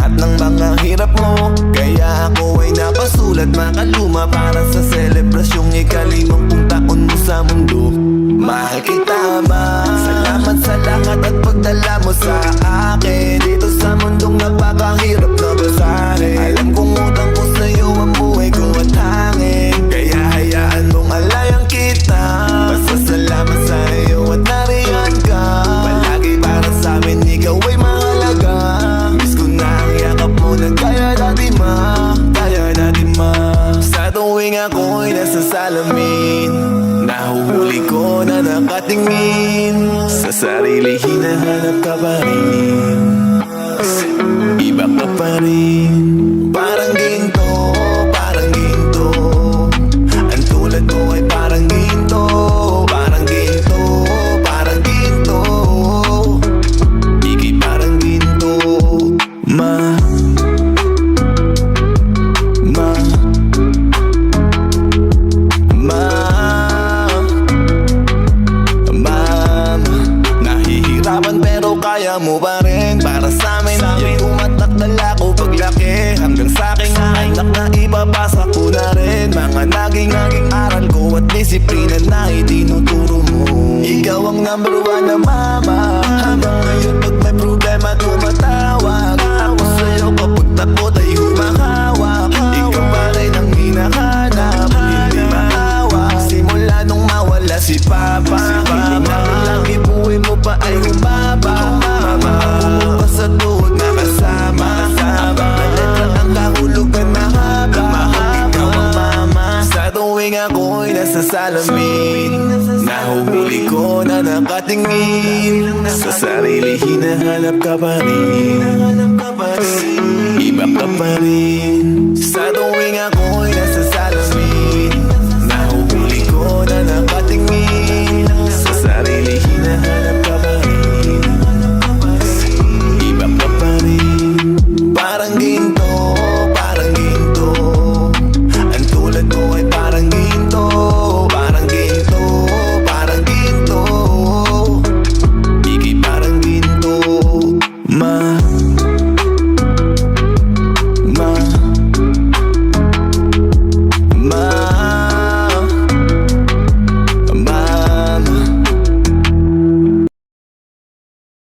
lahat ng mga hirap mo. Kaya ako ay napasulat makaluma Para sa selebrasyong ikalimampung taon mo sa mundo. Mahal kita ma. Salamat sa lahat at pagdala mo sa akin salamin Nahuhuli ko na nakatingin. Sa sarili hinahanap ka pa rin. Iba ka pa rin kaya mo pa rin? Para sa amin Amin. tumatakdala ko paglaki. Hanggang sa aking anak na ibabasa ko na rin. Mga naging naging aral ko At disiplina na itinuturo mo. Ikaw ang number one na mama. Hanggang ngayon ako'y nasa salamin. Nahuhuli ko na nakatingin. Sa sarili hinahanap ka pa rin